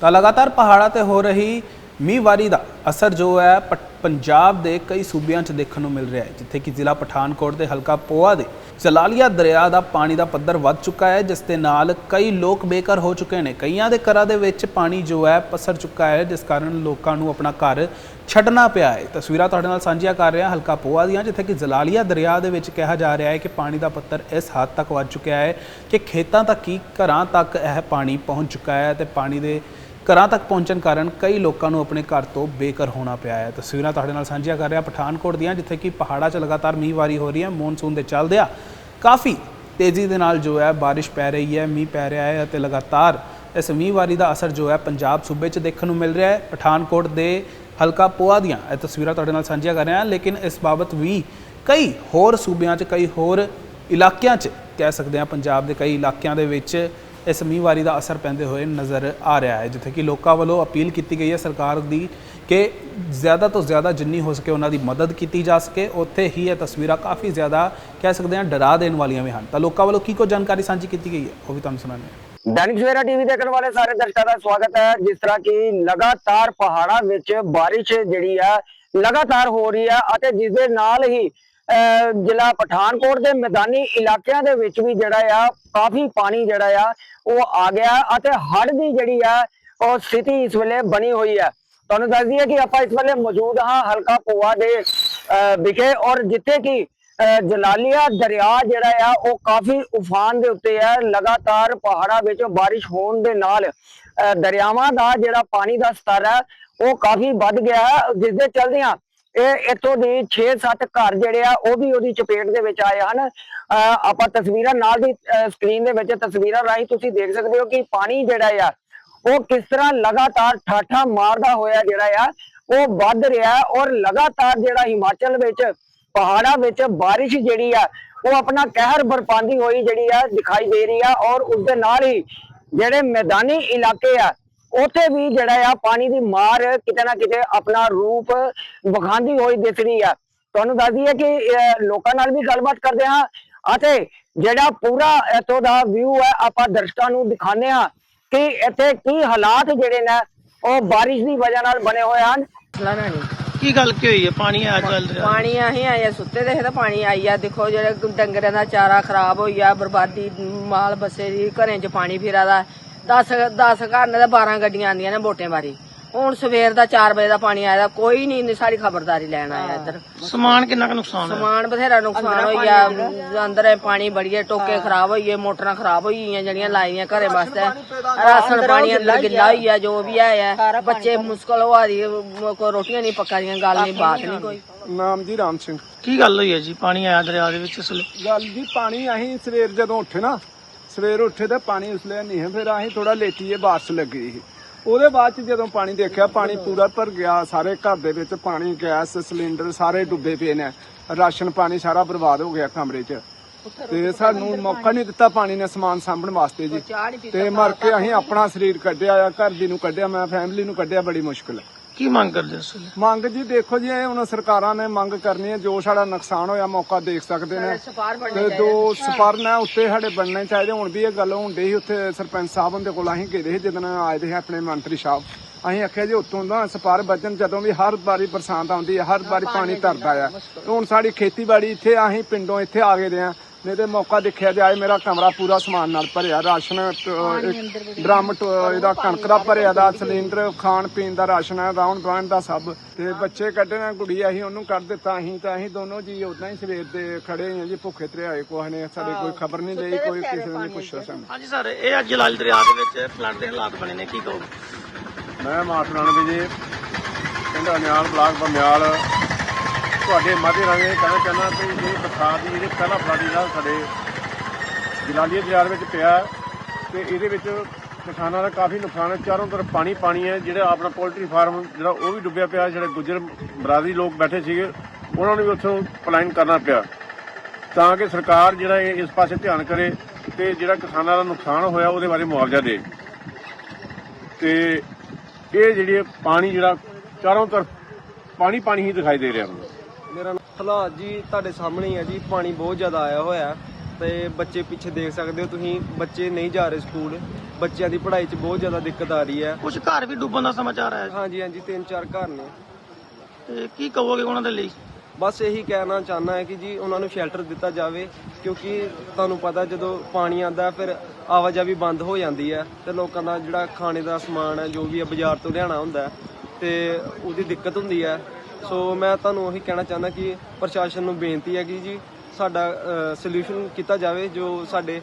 ਤਾਂ ਲਗਾਤਾਰ ਪਹਾੜਾਂ ਤੇ ਹੋ ਰਹੀ ਮੀਂਹਵਾਰੀ ਦਾ ਅਸਰ ਜੋ ਹੈ ਪ- ਪੰਜਾਬ ਦੇ ਕਈ ਸੂਬਿਆਂ 'ਚ ਦੇਖਣ ਨੂੰ ਮਿਲ ਰਿਹਾ ਹੈ, ਜਿੱਥੇ ਕਿ ਜ਼ਿਲ੍ਹਾ ਪਠਾਨਕੋਟ ਦੇ ਹਲਕਾ ਪੋਆ ਦੇ ਜਲਾਲੀਆ ਦਰਿਆ ਦਾ ਪਾਣੀ ਦਾ ਪੱਧਰ ਵੱਧ ਚੁੱਕਾ ਹੈ, ਜਿਸ ਦੇ ਨਾਲ ਕਈ ਲੋਕ ਬੇਘਰ ਹੋ ਚੁੱਕੇ ਨੇ। ਕਈਆਂ ਦੇ ਘਰਾਂ ਦੇ ਵਿੱਚ ਪਾਣੀ ਜੋ ਹੈ, ਪਸਰ ਚੁੱਕਾ ਹੈ, ਜਿਸ ਕਾਰਨ ਲੋਕਾਂ ਨੂੰ ਆਪਣਾ ਘਰ ਛੱਡਣਾ ਪਿਆ ਹੈ। ਤਸਵੀਰਾਂ ਤੁਹਾਡੇ ਨਾਲ ਸਾਂਝੀਆਂ ਕਰ ਰਿਹਾ ਹਲਕਾ ਪੋਆ ਦੀਆਂ, ਜਿੱਥੇ ਕਿ ਜਲਾਲੀਆ ਦਰਿਆ ਦੇ ਵਿੱਚ ਕਿਹਾ ਜਾ ਰਿਹਾ ਹੈ ਕਿ ਪਾਣੀ ਦਾ ਪੱਧਰ ਇਸ ਹੱਦ ਤੱਕ ਵੱਧ ਚੁੱਕਿਆ ਹੈ ਕਿ ਖੇਤਾਂ ਤੱਕ ਹੀ ਘਰਾਂ ਤੱਕ ਇਹ ਪਾਣੀ ਪਹੁੰਚ ਚੁੱਕਾ ਹੈ ਤੇ ਪਾਣੀ ਦੇ ਘਰਾਂ ਤੱਕ ਪਹੁੰਚਣ ਕਾਰਨ ਕਈ ਲੋਕਾਂ ਨੂੰ ਆਪਣੇ ਘਰ ਤੋਂ ਬੇਘਰ ਹੋਣਾ ਪਿਆ ਹੈ। ਤਸਵੀਰਾਂ ਤੁਹਾਡੇ ਨਾਲ ਸਾਂਝੀਆਂ ਕਰ ਰਿਹਾ ਪਠਾਨਕੋਟ ਦੀਆਂ, ਜਿੱਥੇ ਕਿ ਪਹਾੜਾਂ 'ਚ ਲਗਾਤਾਰ ਮੀਂਹ ਵਾਰੀ ਹੋ ਰਹੀ ਹੈ। ਮੌਨਸੂਨ ਦੇ ਚੱਲਦਿਆਂ ਕਾਫੀ ਤੇਜ਼ੀ ਦੇ ਨਾਲ ਜੋ ਹੈ ਬਾਰਿਸ਼ ਪੈ ਰਹੀ ਹੈ, ਮੀਂਹ ਪੈ ਰਿਹਾ ਹੈ ਅਤੇ ਲਗਾਤਾਰ ਇਸ ਮੀਂਹ ਵਾਰੀ ਦਾ ਅਸਰ ਜੋ ਹੈ ਪੰਜਾਬ ਸੂਬੇ 'ਚ ਦੇਖਣ ਨੂੰ ਮਿਲ ਰਿਹਾ ਹੈ। ਪਠਾਨਕੋਟ ਦੇ ਹਲਕਾ ਪੋਆ ਦੀਆਂ ਇਹ ਤਸਵੀਰਾਂ ਤੁਹਾਡੇ ਨਾਲ ਸਾਂਝੀਆਂ ਕਰ ਰਿਹਾ ਹਾਂ। ਲੇਕਿਨ ਇਸ ਬਾਬਤ ਵੀ ਕਈ ਹੋਰ ਸੂਬਿਆਂ 'ਚ, ਕਈ ਹੋਰ ਇਲਾਕਿਆਂ 'ਚ ਕਹਿ ਸਕਦੇ ਹਾਂ ਪੰਜਾਬ ਦੇ ਕਈ ਇਲਾਕਿਆਂ ਦੇ ਵਿੱਚ ਇਸ ਮੀਂਹਵਾਰੀ ਦਾ ਅਸਰ ਪੈਂਦੇ ਹੋਏ ਨਜ਼ਰ ਆ ਰਿਹਾ ਹੈ, ਜਿੱਥੇ ਕਿ ਲੋਕਾਂ ਵੱਲੋਂ ਅਪੀਲ ਕੀਤੀ ਗਈ ਹੈ ਸਰਕਾਰ ਦੀ ਕਿ ਜ਼ਿਆਦਾ ਤੋਂ ਜ਼ਿਆਦਾ ਜਿੰਨੀ ਹੋ ਸਕੇ ਉਹਨਾਂ ਦੀ ਮਦਦ ਕੀਤੀ ਜਾ ਸਕੇ। ਉੱਥੇ ਹੀ ਇਹ ਤਸਵੀਰਾਂ ਕਾਫੀ ਜ਼ਿਆਦਾ ਕਹਿ ਸਕਦੇ ਹਾਂ ਡਰਾ ਦੇਣ ਵਾਲੀਆਂ ਵੀ ਹਨ। ਤਾਂ ਲੋਕਾਂ ਵੱਲੋਂ ਕੀ ਕੋ ਜਾਣਕਾਰੀ ਸਾਂਝੀ ਕੀਤੀ ਗਈ ਹੈ? ਉਹ ਵੀ ਤੁਹਾਨੂੰ ਸੁਣਾਉਂਦੇ ਹਾਂ। ਦੈਨਿਕ ਸਵੇਰਾ ਟੀਵੀ ਦੇਖਣ ਵਾਲੇ ਸਾਰੇ ਦਰਸ਼ਕਾਂ ਦਾ ਸਵਾਗਤ ਹੈ। ਜਿਸ ਤਰ੍ਹਾਂ ਕਿ ਲਗਾਤਾਰ ਪਹਾੜਾਂ ਵਿੱਚ ਬਾਰਿਸ਼ ਜਿਹੜੀ ਹੈ ਲਗਾਤਾਰ ਹੋ ਰਹੀ ਹੈ ਅਤੇ ਜਿਸ ਦੇ ਨਾਲ ਹੀ ਜ਼ਿਲ੍ਹਾ ਪਠਾਨਕੋਟ ਦੇ ਮੈਦਾਨੀ ਇਲਾਕਿਆਂ ਦੇ ਵਿੱਚ ਵੀ ਜਿਹੜਾ ਆ, ਕਾਫੀ ਪਾਣੀ ਜਿਹੜਾ ਆ ਉਹ ਆ ਗਿਆ ਅਤੇ ਹੜ੍ਹ ਦੀ ਜਿਹੜੀ ਆ ਉਹ ਸਥਿਤੀ ਇਸ ਵੇਲੇ ਬਣੀ ਹੋਈ ਹੈ ਤੁਹਾਨੂੰ ਦੱਸ ਦਈਏ ਕਿ ਆਪਾਂ ਇਸ ਵੇਲੇ ਮੌਜੂਦ ਹਾਂ ਹਲਕਾ ਪੋਆ ਦੇ ਅਹ, ਵਿਖੇ ਔਰ ਜਿੱਥੇ ਕਿ ਅਹ ਜਲਾਲੀਆ ਦਰਿਆ ਜਿਹੜਾ ਆ ਉਹ ਕਾਫੀ ਉਫਾਨ ਦੇ ਉੱਤੇ ਹੈ ਲਗਾਤਾਰ ਪਹਾੜਾਂ ਵਿੱਚ ਬਾਰਿਸ਼ ਹੋਣ ਦੇ ਨਾਲ ਅਹ ਦਰਿਆਵਾਂ ਦਾ ਜਿਹੜਾ ਪਾਣੀ ਦਾ ਸਤਰ ਹੈ ਉਹ ਕਾਫੀ ਵੱਧ ਗਿਆ। ਹੈ ਜਿਸ ਦੇ ਚਲਦਿਆਂ ਇਹ ਇੱਥੋਂ ਦੀ 6-7 ਘਰ ਜਿਹੜੇ ਆ, ਉਹ ਵੀ ਉਹਦੀ ਚਪੇਟ ਦੇ ਵਿੱਚ ਆਏ ਹਨ। ਅਹ ਆਪਾਂ ਤਸਵੀਰਾਂ ਨਾਲ ਦੀ ਸਕਰੀਨ ਦੇ ਵਿੱਚ ਤਸਵੀਰਾਂ ਰਾਹੀਂ ਤੁਸੀਂ ਦੇਖ ਸਕਦੇ ਹੋ ਕਿ ਪਾਣੀ ਜਿਹੜਾ ਆ, ਉਹ ਕਿਸ ਤਰ੍ਹਾਂ ਲਗਾਤਾਰ ਠਾਠਾ ਮਾਰਦਾ ਹੋਇਆ ਜਿਹੜਾ ਆ, ਉਹ ਵੱਧ ਰਿਹਾ ਔਰ ਲਗਾਤਾਰ ਜਿਹੜਾ ਹਿਮਾਚਲ ਵਿੱਚ, ਪਹਾੜਾਂ ਵਿੱਚ ਬਾਰਿਸ਼ ਜਿਹੜੀ ਆ, ਉਹ ਆਪਣਾ ਕਹਿਰ ਬਰਪਾਉਂਦੀ ਹੋਈ ਜਿਹੜੀ ਆ ਦਿਖਾਈ ਦੇ ਰਹੀ ਆ ਔਰ ਉਸ ਦੇ ਨਾਲ ਹੀ ਜਿਹੜੇ ਮੈਦਾਨੀ ਇਲਾਕੇ ਆ ਉੱਥੇ ਵੀ ਜਿਹੜਾ ਆ ਪਾਣੀ ਦੀ ਮਾਰ ਕਿਤੇ ਨਾ ਕਿਤੇ ਆਪਣਾ ਰੂਪ ਵਿਖਾਉਂਦੀ ਹੋਈ ਦਿਖ ਰਹੀ ਆ। ਤੁਹਾਨੂੰ ਦੱਸ ਦਈਏ ਕਿ ਲੋਕਾਂ ਨਾਲ ਵੀ ਗੱਲਬਾਤ ਕਰਦੇ ਹਾਂ। ਅਤੇ ਜਿਹੜਾ ਪੂਰਾ ਇੱਥੋਂ ਦਾ ਵਿਊ ਹੈ ਆਪਾਂ ਦਰਸ਼ਕਾਂ ਨੂੰ ਦਿਖਾਉਂਦੇ ਹਾਂ ਕਿ ਇੱਥੇ ਕੀ ਹਾਲਾਤ ਜਿਹੜੇ ਨੇ ਉਹ ਬਾਰਿਸ਼ ਦੀ ਵਜ੍ਹਾ ਨਾਲ ਬਣੇ ਹੋਏ ਹਨ। ਲਾਣਾ ਨਹੀਂ। ਕੀ ਗੱਲ ਕੀ ਹੋਈ ਹੈ? ਪਾਣੀ ਆ ਚੱਲ ਰਿਹਾ। ਪਾਣੀ ਆਹੀਂ ਆਇਆ ਸੁੱਤੇ ਦੇ ਤਾਂ ਪਾਣੀ ਆਈ ਆ। ਦੇਖੋ ਜਿਹੜੇ ਡੰਗਰਾਂ ਦਾ ਚਾਰਾ ਖਰਾਬ ਹੋਈ ਆ ਬਰਬਾਦੀ ਮਾਲ ਬੱਸੇ ਦੀ ਘਰੇ 'ਚ ਪਾਣੀ ਫਿਰਾ ਦਾ। 10 10 ਘਰ ਨੇ ਤਾਂ 12 ਗੱਡੀਆਂ ਆਂਦੀਆਂ ਨੇ ਵੋਟੇ ਵਾਰੀ ਹੁਣ ਸਵੇਰ ਦਾ 4 ਵਜੇ ਦਾ ਪਾਣੀ ਆਇਆ ਕੋਈ ਨਹੀਂ ਸਾਡੀ ਖਬਰਦਾਰੀ ਲੈਣ ਆਇਆ ਇੱਧਰ। ਸਮਾਨ ਕਿੰਨਾ ਕੁ ਨੁਕਸਾਨ ਹੈ ਸਮਾਨ ਬਥੇਰਾ ਨੁਕਸਾਨ ਹੋਇਆ ਅੰਦਰ ਇਹ ਪਾਣੀ ਬੜੀਏ ਟੋਕੇ ਖਰਾਬ ਹੋਈਏ ਮੋਟਰਾਂ ਖਰਾਬ ਹੋਈਆਂ ਜਿਹੜੀਆਂ ਲਾਈਆਂ ਘਰੇ ਵਾਸਤੇ। ਰਾਸ਼ਨ ਪਾਣੀ ਅੰਦਰ ਗਿੱਲਾ ਹੋਈਆ ਜੋ ਵੀ ਆਇਆ ਬੱਚੇ ਮੁਸ਼ਕਲ ਹੋ ਰਹੀ ਕੋਈ ਰੋਟੀਆਂ ਨਹੀਂ ਪੱਕਾ ਦੀਆਂ ਗੱਲ ਨਹੀਂ ਬਾਤ ਨਹੀਂ ਕੋਈ। ਨਾਮ ਜੀ ਰਾਮ ਸਿੰਘ। ਕੀ ਗੱਲ ਹੋਈ ਹੈ ਜੀ? ਪਾਣੀ ਆਇਆ ਦਰਿਆ ਦੇ ਵਿੱਚ ਇਸ ਗੱਲ ਜੀ ਪਾਣੀ ਅਸੀਂ ਸਵੇਰ ਜਦੋਂ ਉੱਠੇ ਨਾ ਸਵੇਰ ਉੱਠੇ ਤੇ ਪਾਣੀ ਉਸਲੇ ਨਹੀਂ ਹੈ ਫਿਰ ਅਸੀਂ ਥੋੜਾ ਲੇਟੀਏ ਬਾਰਿਸ਼ ਲੱਗੀ ਸੀ। ਉਹਦੇ ਬਾਅਦ ਚ ਜਦੋਂ ਪਾਣੀ ਦੇਖਿਆ ਪਾਣੀ ਪੂਰਾ ਭਰ ਗਿਆ ਸਾਰੇ ਘਰ ਦੇ ਵਿੱਚ ਪਾਣੀ ਗੈਸ ਸਿਲੰਡਰ ਸਾਰੇ ਡੁੱਬੇ ਪਏ ਨੇ। ਰਾਸ਼ਨ ਪਾਣੀ ਸਾਰਾ ਬਰਬਾਦ ਹੋ ਗਿਆ ਕਮਰੇ 'ਚ। ਤੇ ਸਾਨੂੰ ਮੌਕਾ ਨਹੀਂ ਦਿੱਤਾ ਪਾਣੀ ਨੇ ਸਮਾਨ ਸਾਂਭਣ ਵਾਸਤੇ ਜੀ। ਤੇ ਮਰ ਕੇ ਅਸੀਂ ਆਪਣਾ ਸਰੀਰ ਕੱਢਿਆ ਆ ਘਰ ਦੀ ਨੂੰ ਕੱਢਿਆ ਮੈਂ ਫੈਮਿਲੀ ਨੂੰ ਕੱਢਿਆ ਬੜੀ ਮੁਸ਼ਕਲ। ਕੀ ਮੰਗ ਕਰਦੇ ਵੇਲੇ? ਮੰਗ ਜੀ ਦੇਖੋ ਜੀ ਇਹ ਹੁਣ ਸਰਕਾਰਾਂ ਨੇ ਮੰਗ ਕਰਨੀ ਹੈ ਜੋ ਸਾਡਾ ਨੁਕਸਾਨ ਹੋਇਆ ਮੌਕਾ ਦੇਖ ਸਕਦੇ ਨੇ। ਤੇ ਦੋ ਸਪਰਨ ਹੈ ਉੱਤੇ ਸਾਡੇ ਬਣਨੇ ਚਾਹੀਦੇ। ਹੁਣ ਵੀ ਇਹ ਗੱਲ ਹੁੰਦੀ ਸੀ ਉੱਥੇ ਸਰਪੰਚ ਸਾਹਿਬ ਹੁੰਦੇ ਕੋਲ ਅਸੀਂ ਗਏ ਸੀ ਜਦੋਂ ਆਏ ਦੇ ਸੀ ਆਪਣੇ ਮੰਤਰੀ ਸਾਹਿਬ। ਅਸੀਂ ਆਖਿਆ ਜੀ ਉੱਤੋਂ ਦਾ ਸਪਾਰ ਬਚਨ ਜਦੋਂ ਵੀ ਹਰ ਵਾਰੀ ਬਰਸਾਤ ਆਉਂਦੀ ਹੈ ਹਰ ਵਾਰੀ ਪਾਣੀ ਤਰਦਾ ਆ। ਹੁਣ ਸਾਡੀ ਖੇਤੀਬਾੜੀ ਇੱਥੇ ਅਸੀਂ ਪਿੰਡੋਂ ਇੱਥੇ ਆ ਗਏ ਦੇ ਆ ਨਹੀਂ ਤੇ ਮੌਕਾ ਦੇਖਿਆ ਜਾਏ ਮੇਰਾ ਕਮਰਾ ਪੂਰਾ ਸਮਾਨ ਨਾਲ ਭਰਿਆ ਰਾਸ਼ਨ ਟ- ਇੱਕ ਡਰਮ ਟ- ਇਹਦਾ ਕਣਕ ਦਾ ਭਰਿਆ ਦਾ ਸਿਲੰਡਰ ਖਾਣ ਪੀਣ ਦਾ ਰਾਸ਼ਨ ਹੈ ਰਾਉਣ ਬਾਣ ਦਾ ਸਭ। ਤੇ ਬੱਚੇ ਕੱਢਣਾ ਗੁੜੀ ਅਸੀਂ ਉਹਨੂੰ ਕੱਢ ਦਿੱਤਾ ਅਸੀਂ ਤਾਂ ਅਸੀਂ ਦੋਨੋਂ ਜੀ ਉਦਾਂ ਹੀ ਸਵੇਰ ਦੇ ਖੜੇ ਹਾਂ ਜੀ ਭੁੱਖੇ ਤਰੇ ਆਏ ਕੋਹ ਨੇ ਸਾਡੇ ਕੋਈ ਖਬਰ ਨਹੀਂ ਲਈ ਕੋਈ ਕਿਸੇ ਨੇ ਪੁੱਛਿਆ ਸਾਨੂੰ। ਹਾਂਜੀ ਸਰ ਇਹ ਅੱਜ ਜਲਾਲ ਦਰਿਆ ਦੇ ਵਿੱਚ ਫਲੱਡ ਦੇ ਹਾਲਾਤ ਬਣੇ ਨੇ ਕੀ ਕਹੋਗੇ? ਮੈਂ ਮਾਸਟਰਾਂ ਨੂੰ ਜੀ ਪਿੰਡ ਅਨਿਆਲ ਬਲਾਕ ਬਮਿਆਲ ਤੁਹਾਡੇ ਮਾਧੇ ਰਾਹੀਂ ਇਹ ਕਹਿਣਾ ਚਾਹੁੰਦਾ ਕਿ ਜਿਹੜੀ ਬਰਸਾਤ ਦੀ, ਜਿਹੜੀ ਪਹਿਲਾ ਫਲਾਡੀ ਜਿਹੜਾ ਸਾਡੇ ਜਲਾਲੀਆ ਦਰਿਆ ਵਿੱਚ ਪਿਆ ਤੇ ਇਹਦੇ ਵਿੱਚ ਕਿਸਾਨਾਂ ਦਾ ਕਾਫੀ ਨੁਕਸਾਨ ਹੈ। ਚਾਰੋਂ ਤਰਫ ਪਾਣੀ ਪਾਣੀ ਹੈ। ਜਿਹੜਾ ਆਪਣਾ ਪੋਲਟਰੀ ਫਾਰਮ ਜਿਹੜਾ ਉਹ ਵੀ ਡੁੱਬਿਆ ਪਿਆ। ਜਿਹੜੇ ਗੁੱਜਰ ਬਰਾਦਰੀ ਲੋਕ ਬੈਠੇ ਸੀਗੇ, ਉਹਨਾਂ ਨੂੰ ਵੀ ਉੱਥੋਂ ਪਲਾਇਨ ਕਰਨਾ ਪਿਆ। ਤਾਂ ਕਿ ਸਰਕਾਰ ਜਿਹੜਾ ਇਸ ਪਾਸੇ ਧਿਆਨ ਕਰੇ ਤੇ ਜਿਹੜਾ ਕਿਸਾਨਾਂ ਦਾ ਨੁਕਸਾਨ ਹੋਇਆ, ਉਹਦੇ ਬਾਰੇ ਮੁਆਵਜ਼ਾ ਦੇ। ਤੇ ਇਹ ਜਿਹੜੀ ਪਾਣੀ ਜਿਹੜਾ ਚਾਰੋਂ ਤਰਫ ਪਾਣੀ ਪਾਣੀ ਹੀ ਦਿਖਾਈ ਦੇ ਰਿਹਾ। ਮੈਨੂੰ ਹਾਲਾਤ ਜੀ ਤੁਹਾਡੇ ਸਾਹਮਣੇ ਹੀ ਹੈ ਜੀ ਪਾਣੀ ਬਹੁਤ ਜ਼ਿਆਦਾ ਆਇਆ ਹੋਇਆ ਤੇ ਬੱਚੇ ਪਿੱਛੇ ਦੇਖ ਸਕਦੇ ਹੋ ਤੁਸੀਂ ਬੱਚੇ ਨਹੀਂ ਜਾ ਰਹੇ ਸਕੂਲ ਬੱਚਿਆਂ ਦੀ ਪੜ੍ਹਾਈ 'ਚ ਬਹੁਤ ਜ਼ਿਆਦਾ ਦਿੱਕਤ ਆ ਰਹੀ ਹੈ। ਕੁਝ ਘਰ ਵੀ ਡੁੱਬਣ ਦਾ ਸਮਾਚਾਰ ਆਇਆ ਹਾਂਜੀ ਹਾਂਜੀ ਤਿੰਨ ਚਾਰ ਘਰ ਨੇ। ਤੇ ਕੀ ਕਹੋਗੇ ਉਹਨਾਂ ਦੇ ਲਈ? ਬਸ ਇਹੀ ਕਹਿਣਾ ਚਾਹਨਾ ਹੈ ਕਿ ਜੀ ਉਹਨਾਂ ਨੂੰ ਸ਼ੈਲਟਰ ਦਿੱਤਾ ਜਾਵੇ ਕਿਉਂਕਿ ਤੁਹਾਨੂੰ ਪਤਾ ਜਦੋਂ ਪਾਣੀ ਆਂਦਾ ਫਿਰ ਆਵਾਜਾਈ ਬੰਦ ਹੋ ਜਾਂਦੀ ਹੈ ਤੇ ਲੋਕਾਂ ਦਾ ਜਿਹੜਾ ਖਾਣੇ ਦਾ ਸਮਾਨ ਹੈ ਜੋ ਵੀ ਹੈ ਬਾਜ਼ਾਰ ਤੋਂ ਲਿਆਉਣਾ ਹੁੰਦਾ ਹੈ ਤੇ ਉਹਦੀ ਦਿੱਕਤ ਹੁੰਦੀ ਹੈ। ਸੋ ਮੈਂ ਤੁਹਾਨੂੰ ਉਹੀ ਕਹਿਣਾ ਚਾਹੁੰਦਾ ਕਿ ਪ੍ਰਸ਼ਾਸਨ ਨੂੰ ਬੇਨਤੀ ਹੈ ਕਿ ਜੀ ਸਾਡਾ ਸੋਲੂਸ਼ਨ ਕੀਤਾ ਜਾਵੇ ਜੋ ਸਾਡੇ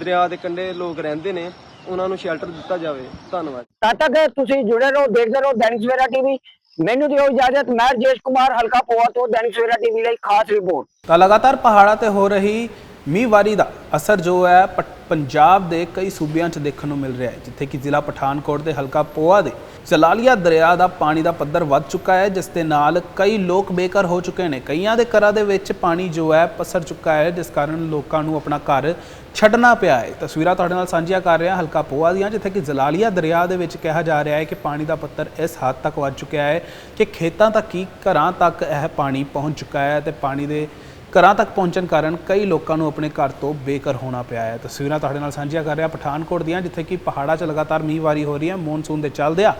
ਦਰਿਆ ਦੇ ਕੰਢੇ ਲੋਕ ਰਹਿੰਦੇ ਨੇ ਉਹਨਾਂ ਨੂੰ ਸ਼ੈਲਟਰ ਦਿੱਤਾ ਜਾਵੇ। ਧੰਨਵਾਦ। ਤਦ ਤੱਕ ਤੁਸੀਂ ਜੁੜੇ ਰਹੋ ਦੇਖਦੇ ਰਹੋ ਦੈਨਿਕ ਸਵੇਰਾ ਟੀਵੀ। ਮੈਨੂੰ ਦਿਓ ਇਜਾਜ਼ਤ ਮੈਂ ਜੇਸ਼ ਕੁਮਾਰ ਹਲਕਾ ਪੋਆ ਤੋਂ ਦੈਨਿਕ ਸਵੇਰਾ ਟੀਵੀ ਲਈ ਖਾਸ ਰਿਪੋਰਟ ਤਾਂ ਲਗਾਤਾਰ ਪਹਾੜਾਂ ਤੇ ਹੋ ਰਹੀ ਮੀਂਹਵਾਰੀ ਦਾ ਅਸਰ ਜੋ ਹੈ ਪ- ਪੰਜਾਬ ਦੇ ਕਈ ਸੂਬਿਆਂ 'ਚ ਦੇਖਣ ਨੂੰ ਮਿਲ ਰਿਹਾ ਹੈ, ਜਿੱਥੇ ਕਿ ਜ਼ਿਲ੍ਹਾ ਪਠਾਨਕੋਟ ਦੇ ਹਲਕਾ ਪੋਆ ਦੇ ਜਲਾਲੀਆ ਦਰਿਆ ਦਾ ਪਾਣੀ ਦਾ ਪੱਧਰ ਵੱਧ ਚੁੱਕਾ ਹੈ, ਜਿਸ ਦੇ ਨਾਲ ਕਈ ਲੋਕ ਬੇਘਰ ਹੋ ਚੁੱਕੇ ਨੇ। ਕਈਆਂ ਦੇ ਘਰਾਂ ਦੇ ਵਿੱਚ ਪਾਣੀ ਜੋ ਹੈ, ਪਸਰ ਚੁੱਕਾ ਹੈ, ਜਿਸ ਕਾਰਨ ਲੋਕਾਂ ਨੂੰ ਆਪਣਾ ਘਰ ਛੱਡਣਾ ਪਿਆ ਹੈ। ਤਸਵੀਰਾਂ ਤੁਹਾਡੇ ਨਾਲ ਸਾਂਝੀਆਂ ਕਰ ਰਿਹਾ ਹਲਕਾ ਪੋਆ ਦੀਆਂ, ਜਿੱਥੇ ਕਿ ਜਲਾਲੀਆ ਦਰਿਆ ਦੇ ਵਿੱਚ ਕਿਹਾ ਜਾ ਰਿਹਾ ਹੈ ਕਿ ਪਾਣੀ ਦਾ ਪੱਧਰ ਇਸ ਹੱਦ ਤੱਕ ਵੱਧ ਚੁੱਕਿਆ ਹੈ ਕਿ ਖੇਤਾਂ ਤੱਕ ਹੀ ਘਰਾਂ ਤੱਕ ਇਹ ਪਾਣੀ ਪਹੁੰਚ ਚੁੱਕਾ ਹੈ ਤੇ ਪਾਣੀ ਦੇ ਘਰਾਂ ਤੱਕ ਪਹੁੰਚਣ ਕਾਰਨ ਕਈ ਲੋਕਾਂ ਨੂੰ ਆਪਣੇ ਘਰ ਤੋਂ ਬੇਘਰ ਹੋਣਾ ਪਿਆ ਹੈ। ਤਸਵੀਰਾਂ ਤੁਹਾਡੇ ਨਾਲ ਸਾਂਝੀਆਂ ਕਰ ਰਿਹਾ ਪਠਾਨਕੋਟ ਦੀਆਂ, ਜਿੱਥੇ ਕਿ ਪਹਾੜਾਂ 'ਚ ਲਗਾਤਾਰ ਮੀਂਹਵਾਰੀ ਹੋ ਰਹੀ ਹੈ। ਮੌਨਸੂਨ ਦੇ ਚੱਲਦਿਆਂ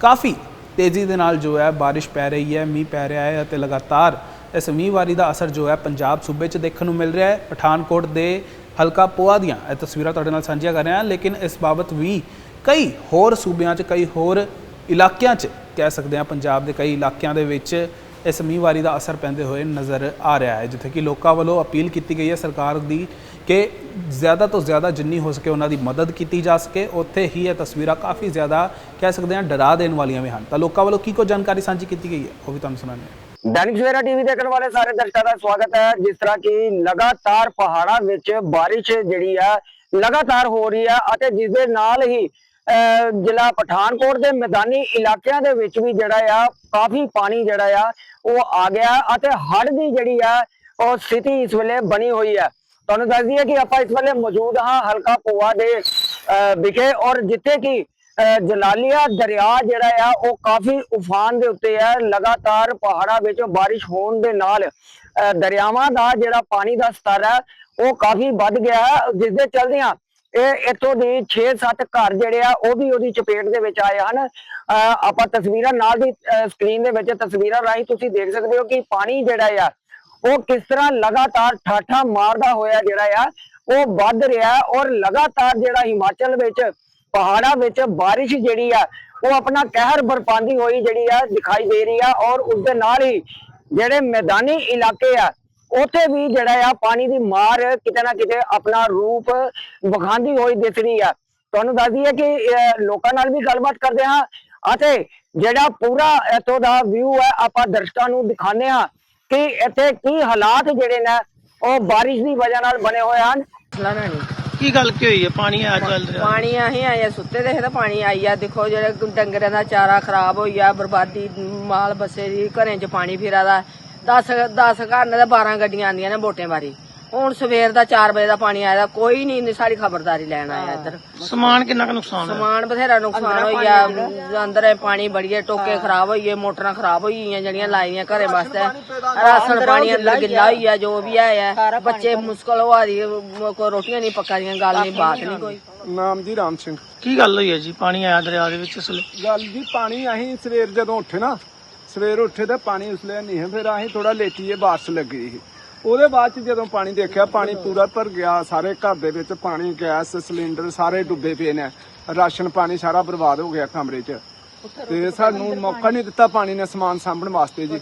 ਕਾਫੀ ਤੇਜ਼ੀ ਦੇ ਨਾਲ ਜੋ ਹੈ ਬਾਰਿਸ਼ ਪੈ ਰਹੀ ਹੈ, ਮੀਂਹ ਪੈ ਰਿਹਾ ਹੈ ਅਤੇ ਲਗਾਤਾਰ ਇਸ ਮੀਂਹਵਾਰੀ ਦਾ ਅਸਰ ਜੋ ਹੈ ਪੰਜਾਬ ਸੂਬੇ 'ਚ ਦੇਖਣ ਨੂੰ ਮਿਲ ਰਿਹਾ ਹੈ। ਪਠਾਨਕੋਟ ਦੇ ਹਲਕਾ ਪੋਆ ਦੀਆਂ ਇਹ ਤਸਵੀਰਾਂ ਤੁਹਾਡੇ ਨਾਲ ਸਾਂਝੀਆਂ ਕਰ ਰਿਹਾ, ਲੇਕਿਨ ਇਸ ਬਾਬਤ ਵੀ ਕਈ ਹੋਰ ਸੂਬਿਆਂ 'ਚ, ਕਈ ਹੋਰ ਇਲਾਕਿਆਂ 'ਚ ਕਹਿ ਸਕਦੇ ਹਾਂ, ਪੰਜਾਬ ਦੇ ਕਈ ਇਲਾਕਿਆਂ ਦੇ ਵਿੱਚ ਇਸ ਮੀਂਹਵਾਰੀ ਦਾ ਅਸਰ ਪੈਂਦੇ ਹੋਏ ਨਜ਼ਰ ਆ ਰਿਹਾ ਹੈ, ਜਿੱਥੇ ਕਿ ਲੋਕਾਂ ਵੱਲੋਂ ਅਪੀਲ ਕੀਤੀ ਗਈ ਹੈ ਸਰਕਾਰ ਦੀ ਕਿ ਜ਼ਿਆਦਾ ਤੋਂ ਜ਼ਿਆਦਾ ਜਿੰਨੀ ਹੋ ਸਕੇ ਉਹਨਾਂ ਦੀ ਮਦਦ ਕੀਤੀ ਜਾ ਸਕੇ। ਉੱਥੇ ਹੀ ਇਹ ਤਸਵੀਰਾਂ ਕਾਫੀ ਜ਼ਿਆਦਾ ਕਹਿ ਸਕਦੇ ਹਾਂ ਡਰਾ ਦੇਣ ਵਾਲੀਆਂ ਵੀ ਹਨ। ਤਾਂ ਲੋਕਾਂ ਵੱਲੋਂ ਕੀ ਕੋ ਜਾਣਕਾਰੀ ਸਾਂਝੀ ਕੀਤੀ ਗਈ ਹੈ, ਉਹ ਵੀ ਤੁਹਾਨੂੰ ਸੁਣਾਉਂਦੇ ਹਾਂ। ਦੈਨਿਕ ਸਵੇਰਾ ਟੀਵੀ ਦੇਖਣ ਵਾਲੇ ਸਾਰੇ ਦਰਸ਼ਕਾਂ ਦਾ ਸਵਾਗਤ ਹੈ। ਜਿਸ ਤਰ੍ਹਾਂ ਕਿ ਲਗਾਤਾਰ ਪਹਾੜਾਂ ਵਿੱਚ ਬਾਰਿਸ਼ ਜਿਹੜੀ ਆ, ਲਗਾਤਾਰ ਹੋ ਰਹੀ ਆ ਅਤੇ ਜਿਸ ਦੇ ਨਾਲ ਹੀ ਜ਼ਿਲ੍ਹਾ ਪਠਾਨਕੋਟ ਦੇ ਮੈਦਾਨੀ ਇਲਾਕਿਆਂ ਦੇ ਵਿੱਚ ਵੀ ਜਿਹੜਾ ਆ ਕਾਫੀ ਪਾਣੀ ਜਿਹੜਾ ਆ ਉਹ ਆ ਗਿਆ ਅਤੇ ਹੜ੍ਹ ਦੀ ਜਿਹੜੀ ਆ ਉਹ ਸਥਿਤੀ ਇਸ ਵੇਲੇ ਬਣੀ ਹੋਈ ਹੈ ਤੁਹਾਨੂੰ ਦੱਸ ਦਈਏ ਕਿ ਆਪਾਂ ਇਸ ਵੇਲੇ ਮੌਜੂਦ ਹਾਂ ਹਲਕਾ ਪੋਆ ਦੇ ਅਹ, ਵਿਖੇ ਔਰ ਜਿੱਥੇ ਕਿ ਅਹ ਜਲਾਲੀਆ ਦਰਿਆ ਜਿਹੜਾ ਆ ਉਹ ਕਾਫੀ ਉਫਾਨ ਦੇ ਉੱਤੇ ਹੈ ਲਗਾਤਾਰ ਪਹਾੜਾਂ ਵਿੱਚ ਬਾਰਿਸ਼ ਹੋਣ ਦੇ ਨਾਲ ਦਰਿਆਵਾਂ ਦਾ ਜਿਹੜਾ ਪਾਣੀ ਦਾ ਸਤਰ ਹੈ ਉਹ ਕਾਫੀ ਵੱਧ ਗਿਆ। ਹੈ ਜਿਸ ਦੇ ਚਲਦਿਆਂ ਇਹ ਇੱਥੋਂ ਦੀ 6-7 ਘਰ ਜਿਹੜੇ ਆ, ਉਹ ਵੀ ਉਹਦੀ ਚਪੇਟ ਦੇ ਵਿੱਚ ਆਏ ਹਨ। ਅਹ ਆਪਾਂ ਤਸਵੀਰਾਂ ਨਾਲ ਦੀ ਸਕਰੀਨ ਦੇ ਵਿੱਚ ਤਸਵੀਰਾਂ ਰਾਹੀਂ ਤੁਸੀਂ ਦੇਖ ਸਕਦੇ ਹੋ ਕਿ ਪਾਣੀ ਜਿਹੜਾ ਆ, ਉਹ ਕਿਸ ਤਰ੍ਹਾਂ ਲਗਾਤਾਰ ਠਾਠਾ ਮਾਰਦਾ ਹੋਇਆ ਜਿਹੜਾ ਆ, ਉਹ ਵੱਧ ਰਿਹਾ ਔਰ ਲਗਾਤਾਰ ਜਿਹੜਾ ਹਿਮਾਚਲ ਵਿੱਚ, ਪਹਾੜਾਂ ਵਿੱਚ ਬਾਰਿਸ਼ ਜਿਹੜੀ ਆ, ਉਹ ਆਪਣਾ ਕਹਿਰ ਬਰਪਾਂਦੀ ਹੋਈ ਜਿਹੜੀ ਆ ਦਿਖਾਈ ਦੇ ਰਹੀ ਆ ਔਰ ਉਸ ਦੇ ਨਾਲ ਹੀ ਜਿਹੜੇ ਮੈਦਾਨੀ ਇਲਾਕੇ ਆ ਉੱਥੇ ਵੀ ਜਿਹੜਾ ਆ ਪਾਣੀ ਦੀ ਮਾਰ ਕਿਤੇ ਨਾ ਕਿਤੇ ਆਪਣਾ ਰੂਪ ਵਿਖਾਉਂਦੀ ਹੋਈ ਦਿਸ ਰਹੀ ਆ। ਤੁਹਾਨੂੰ ਦੱਸ ਦਈਏ ਕਿ ਲੋਕਾਂ ਨਾਲ ਵੀ ਗੱਲਬਾਤ ਕਰਦੇ ਹਾਂ। ਅਤੇ ਜਿਹੜਾ ਪੂਰਾ ਇੱਥੋਂ ਦਾ ਵਿਊ ਹੈ ਆਪਾਂ ਦਰਸ਼ਕਾਂ ਨੂੰ ਦਿਖਾਉਂਦੇ ਹਾਂ ਕਿ ਇੱਥੇ ਕੀ ਹਾਲਾਤ ਜਿਹੜੇ ਨੇ ਉਹ ਬਾਰਿਸ਼ ਦੀ ਵਜ੍ਹਾ ਨਾਲ ਬਣੇ ਹੋਏ ਹਨ। ਕੀ ਗੱਲ ਕੀ ਹੋਈ ਹੈ ਪਾਣੀ ਆ ਚੱਲ ਰਿਹਾ। ਪਾਣੀ ਆਹੀ ਆਇਆ ਸੁੱਤੇ ਦੇ ਤਾਂ ਪਾਣੀ ਆਈ ਆ। ਦੇਖੋ ਜਿਹੜੇ ਡੰਗਰਾਂ ਦਾ ਚਾਰਾ ਖਰਾਬ ਹੋਈ ਆ ਬਰਬਾਦੀ ਮਾਲ ਬੱਸੇ ਦੀ ਘਰਾਂ 'ਚ ਪਾਣੀ ਫਿਰਾ ਦਾ। 10 10 ਘਰ ਨੇ ਤਾਂ 12 ਗੱਡੀਆਂ ਆਂਦੀਆਂ ਨੇ ਵੋਟੇ ਵਾਰੀ ਹੁਣ ਸਵੇਰ ਦਾ 4 ਵਜੇ ਦਾ ਪਾਣੀ ਆਇਆ ਕੋਈ ਨਹੀਂ ਇੰਨੀ ਸਾਰੀ ਖਬਰਦਾਰੀ ਲੈਣ ਆਇਆ ਇੱਧਰ। ਸਮਾਨ ਕਿੰਨਾ ਕੁ ਨੁਕਸਾਨ ਹੋਇਆ? ਸਮਾਨ ਬਥੇਰਾ ਨੁਕਸਾਨ ਹੋਈ ਆ ਅੰਦਰ ਇਹ ਪਾਣੀ ਬੜੀਏ ਟੋਕੇ ਖਰਾਬ ਹੋਈਏ ਮੋਟਰਾਂ ਖਰਾਬ ਹੋਈ ਗਈਆਂ ਜਿਹੜੀਆਂ ਲਾਈਆਂ ਘਰੇ ਵਾਸਤੇ। ਰਾਸ਼ਨ ਪਾਣੀ ਅੰਦਰ ਗਿੱਲਾ ਹੋਈ ਆ ਜੋ ਵੀ ਆਇਆ ਬੱਚੇ ਮੁਸ਼ਕਲ ਹੋ ਰਹੀ ਕੋਈ ਰੋਟੀਆਂ ਨਹੀਂ ਪੱਕਾ ਦੀਆਂ ਗੱਲ ਨਹੀਂ ਬਾਤ ਨਹੀਂ ਕੋਈ। ਨਾਮ ਜੀ ਰਾਮ ਸਿੰਘ। ਕੀ ਗੱਲ ਹੋਈ ਹੈ ਜੀ? ਪਾਣੀ ਆਇਆ ਦਰਿਆ ਦੇ ਵਿੱਚ ਇਸ ਗੱਲ ਜੀ ਪਾਣੀ ਅਸੀਂ ਸਵੇਰ ਜਦੋਂ ਉੱਠੇ ਨਾ ਸਵੇਰ ਉੱਠੇ ਤਾਂ ਪਾਣੀ ਉਸਲੇ ਨਹੀਂ ਹੈ ਫਿਰ ਅਸੀਂ ਥੋੜਾ ਲੇਟੀਏ ਬਾਰਿਸ਼ ਲੱਗੀ ਸੀ। ਉਹਦੇ ਬਾਅਦ ਚ ਜਦੋਂ ਪਾਣੀ ਦੇਖਿਆ ਪਾਣੀ ਪੂਰਾ ਭਰ ਗਿਆ ਸਾਰੇ ਘਰ ਦੇ ਵਿੱਚ ਪਾਣੀ ਗੈਸ ਸਿਲੰਡਰ ਸਾਰੇ ਡੁੱਬੇ ਪਏ ਨੇ। ਰਾਸ਼ਨ ਪਾਣੀ ਸਾਰਾ ਬਰਬਾਦ ਹੋ ਗਿਆ ਕਮਰੇ 'ਚ। ਤੇ ਸਾਨੂੰ ਮੌਕਾ ਨਹੀਂ ਦਿੱਤਾ ਪਾਣੀ ਨੇ ਸਮਾਨ ਸਾਂਭਣ ਵਾਸਤੇ ਜੀ।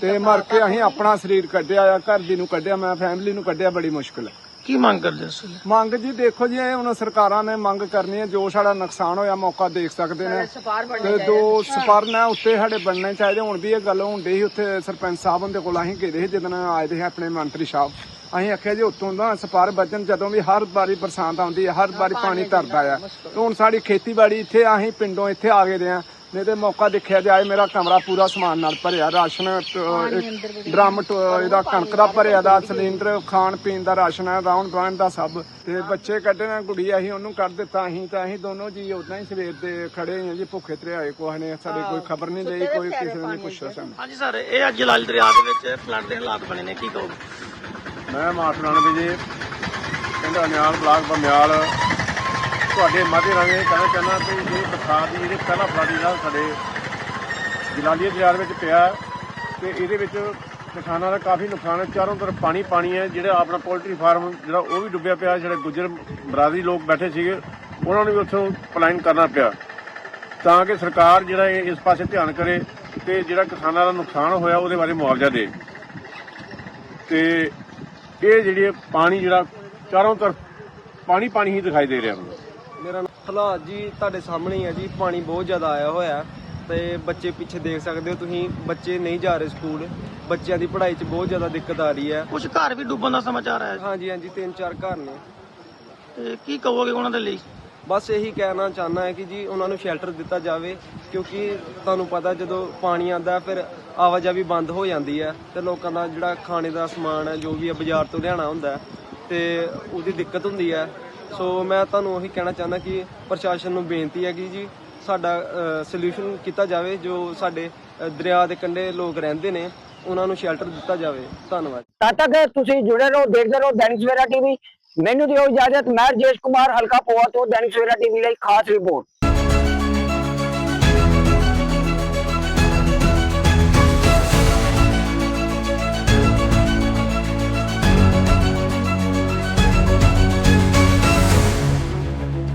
ਤੇ ਮਰ ਕੇ ਅਸੀਂ ਆਪਣਾ ਸਰੀਰ ਕੱਢਿਆ ਆ ਘਰ ਦੀ ਨੂੰ ਕੱਢਿਆ ਮੈਂ ਫੈਮਿਲੀ ਨੂੰ ਕੱਢਿਆ ਬੜੀ ਮੁਸ਼ਕਲ। ਕੀ ਮੰਗ ਕਰਦੇ ਇਸ ਵੇਲੇ ਮੰਗ ਜੀ ਦੇਖੋ ਜੀ ਇਹ ਹੁਣ ਸਰਕਾਰਾਂ ਨੇ ਮੰਗ ਕਰਨੀ ਹੈ ਜੋ ਸਾਡਾ ਨੁਕਸਾਨ ਹੋਇਆ ਮੌਕਾ ਦੇਖ ਸਕਦੇ ਨੇ। ਸਪਾਰ ਤੇ ਦੋ ਸਪਰਨ ਹੈ ਉੱਤੇ ਸਾਡੇ ਬਣਨੇ ਚਾਹੀਦੇ। ਹੁਣ ਵੀ ਇਹ ਗੱਲ ਹੁੰਦੀ ਸੀ ਉੱਥੇ ਸਰਪੰਚ ਸਾਹਿਬ ਦੇ ਕੋਲ ਅਸੀਂ ਗਏ ਸੀ ਜਦੋਂ ਆਏ ਦੇ ਸੀ ਆਪਣੇ ਮੰਤਰੀ ਸਾਹਿਬ। ਅਸੀਂ ਆਖਿਆ ਜੀ ਉੱਤੋਂ ਦਾ ਸਪਾਰ ਬਚਨ ਜਦੋਂ ਵੀ ਹਰ ਵਾਰੀ ਬਰਸਾਤ ਆਉਂਦੀ ਹੈ ਹਰ ਵਾਰੀ ਪਾਣੀ ਤਰਦਾ ਆ। ਤੇ ਹੁਣ ਸਾਡੀ ਖੇਤੀਬਾੜੀ ਇੱਥੇ ਅਸੀਂ ਪਿੰਡੋਂ ਇੱਥੇ ਆ ਗਏ ਦੇ ਆ ਨਹੀਂ ਤੇ ਮੌਕਾ ਦੇਖਿਆ ਜਾਏ ਮੇਰਾ ਕਮਰਾ ਪੂਰਾ ਸਮਾਨ ਨਾਲ ਭਰਿਆ ਰਾਸ਼ਨ ਟ- ਇੱਕ ਡਰਮ ਟ- ਇਹਦਾ ਕਣਕ ਦਾ ਭਰਿਆ ਦਾ ਸਿਲੰਡਰ ਖਾਣ ਪੀਣ ਦਾ ਰਾਸ਼ਨ ਹੈ ਰਾਉਣ ਬਾਣ ਦਾ ਸਭ। ਤੇ ਬੱਚੇ ਕੱਢਣਾ ਗੁੜੀ ਅਸੀਂ ਉਹਨੂੰ ਕੱਢ ਦਿੱਤਾ ਅਸੀਂ ਤਾਂ ਅਸੀਂ ਦੋਨੋਂ ਜੀ ਉਦਾਂ ਹੀ ਸਵੇਰ ਦੇ ਖੜੇ ਹਾਂ ਜੀ ਭੁੱਖੇ ਤਰੇ ਆਏ ਕੋਈ ਨੇ ਸਾਡੇ ਕੋਈ ਖਬਰ ਨਹੀਂ ਲਈ ਕੋਈ ਕਿਸੇ ਨੇ ਨਹੀਂ ਪੁੱਛਿਆ ਸਾਨੂੰ। ਹਾਂਜੀ ਸਰ ਇਹ ਅੱਜ ਜਲਾਲ ਦਰਿਆ ਦੇ ਵਿੱਚ ਫਲੱਡ ਦੇ ਹਾਲਾਤ ਬਣੇ ਨੇ ਕੀ ਕਹੋਗੇ? ਮੈਂ ਮਾਫ ਨਾਨਵੇ ਜੀ ਪਿੰਡ ਅਨਿਆਲ ਬਲਾਕ ਬਮਿਆਲ ਤੁਹਾਡੇ ਮਾਧਿਅਮ ਰਾਹੀਂ ਇਹ ਕਹਿਣਾ ਚਾਹੁੰਦਾ ਕਿ ਜਿਹੜੀ ਬਰਸਾਤ ਦੀ ਜਿਹੜੀ ਪਹਿਲਾ ਫਲਾਡੀ ਦਾ ਸਾਡੇ ਜਲਾਲੀਆ ਦਰਿਆ ਵਿੱਚ ਪਿਆ ਹੈ ਤੇ ਇਹਦੇ ਵਿੱਚ ਕਿਸਾਨਾਂ ਦਾ ਕਾਫੀ ਨੁਕਸਾਨ ਹੈ। ਚਾਰੋਂ ਤਰਫ ਪਾਣੀ ਪਾਣੀ ਹੈ। ਜਿਹੜਾ ਆਪਣਾ ਪੋਲਟਰੀ ਫਾਰਮ ਜਿਹੜਾ ਉਹ ਵੀ ਡੁੱਬਿਆ ਪਿਆ। ਜਿਹੜੇ ਗੁੱਜਰ ਬਰਾਦਰੀ ਲੋਕ ਬੈਠੇ ਸੀਗੇ, ਉਹਨਾਂ ਨੂੰ ਵੀ ਉੱਥੋਂ ਪਲਾਇਨ ਕਰਨਾ ਪਿਆ। ਤਾਂ ਕਿ ਸਰਕਾਰ ਜਿਹੜਾ ਇਸ ਪਾਸੇ ਧਿਆਨ ਕਰੇ ਤੇ ਜਿਹੜਾ ਕਿਸਾਨਾਂ ਦਾ ਨੁਕਸਾਨ ਹੋਇਆ, ਉਹਦੇ ਬਾਰੇ ਮੁਆਵਜ਼ਾ ਦੇ। ਤੇ ਇਹ ਜਿਹੜੀ ਪਾਣੀ ਜਿਹੜਾ ਚਾਰੋਂ ਤਰਫ ਪਾਣੀ ਪਾਣੀ ਹੀ ਦਿਖਾਈ ਦੇ ਰਿਹਾ। ਮੈਨੂੰ ਮੇਰਾ ਹਾਲਾਤ ਜੀ ਤੁਹਾਡੇ ਸਾਹਮਣੇ ਹੀ ਜੀ ਪਾਣੀ ਬਹੁਤ ਜ਼ਿਆਦਾ ਆਇਆ ਹੋਇਆ ਤੇ ਬੱਚੇ ਪਿੱਛੇ ਦੇਖ ਸਕਦੇ ਹੋ ਤੁਸੀਂ ਬੱਚੇ ਨਹੀਂ ਜਾ ਰਹੇ ਸਕੂਲ ਬੱਚਿਆਂ ਦੀ ਪੜ੍ਹਾਈ 'ਚ ਬਹੁਤ ਜ਼ਿਆਦਾ ਦਿੱਕਤ ਆ ਰਹੀ ਹੈ। ਕੁਝ ਘਰ ਵੀ ਡੁੱਬਣ ਦਾ ਸਮਾਚਾਰ ਆਇਆ ਹਾਂਜੀ ਹਾਂਜੀ ਤਿੰਨ ਚਾਰ ਘਰ ਨੇ। ਤੇ ਕੀ ਕਹੋਗੇ ਉਹਨਾਂ ਦੇ ਲਈ? ਬਸ ਇਹੀ ਕਹਿਣਾ ਚਾਹੁੰਦਾ ਹੈ ਕਿ ਜੀ ਉਹਨਾਂ ਨੂੰ ਸ਼ੈਲਟਰ ਦਿੱਤਾ ਜਾਵੇ ਕਿਉਂਕਿ ਤੁਹਾਨੂੰ ਪਤਾ ਜਦੋਂ ਪਾਣੀ ਆਂਦਾ ਫਿਰ ਆਵਾਜਾਈ ਬੰਦ ਹੋ ਜਾਂਦੀ ਹੈ ਤੇ ਲੋਕਾਂ ਦਾ ਜਿਹੜਾ ਖਾਣੇ ਦਾ ਸਮਾਨ ਹੈ ਜੋ ਵੀ ਹੈ ਬਾਜ਼ਾਰ ਤੋਂ ਲਿਆਉਣਾ ਹੁੰਦਾ ਤੇ ਉਹਦੀ ਦਿੱਕਤ ਹੁੰਦੀ ਹੈ। ਸੋ ਮੈਂ ਤੁਹਾਨੂੰ ਉਹੀ ਕਹਿਣਾ ਚਾਹੁੰਦਾ ਕਿ ਪ੍ਰਸ਼ਾਸਨ ਨੂੰ ਬੇਨਤੀ ਹੈ ਕਿ ਜੀ, ਸਾਡਾ ਸੋਲੂਸ਼ਨ ਕੀਤਾ ਜਾਵੇ, ਜੋ ਸਾਡੇ ਦਰਿਆ ਦੇ ਕੰਢੇ ਲੋਕ ਰਹਿੰਦੇ ਨੇ, ਉਹਨਾਂ ਨੂੰ ਸ਼ੈਲਟਰ ਦਿੱਤਾ ਜਾਵੇ। ਧੰਨਵਾਦ। ਤਦ ਤੱਕ ਤੁਸੀਂ ਜੁੜੇ ਰਹੋ, ਦੇਖਦੇ ਰਹੋ ਦੈਨਿਕ ਸਵੇਰਾ ਟੀਵੀ। ਮੈਨੂੰ ਦਿਓ ਇਜਾਜ਼ਤ, ਮੈਂ ਰਜੇਸ਼ ਕੁਮਾਰ, ਹਲਕਾ ਪੋਆ ਤੋਂ ਦੈਨਿਕ ਸਵੇਰਾ ਟੀਵੀ ਲਈ ਖਾਸ ਰਿਪੋਰਟ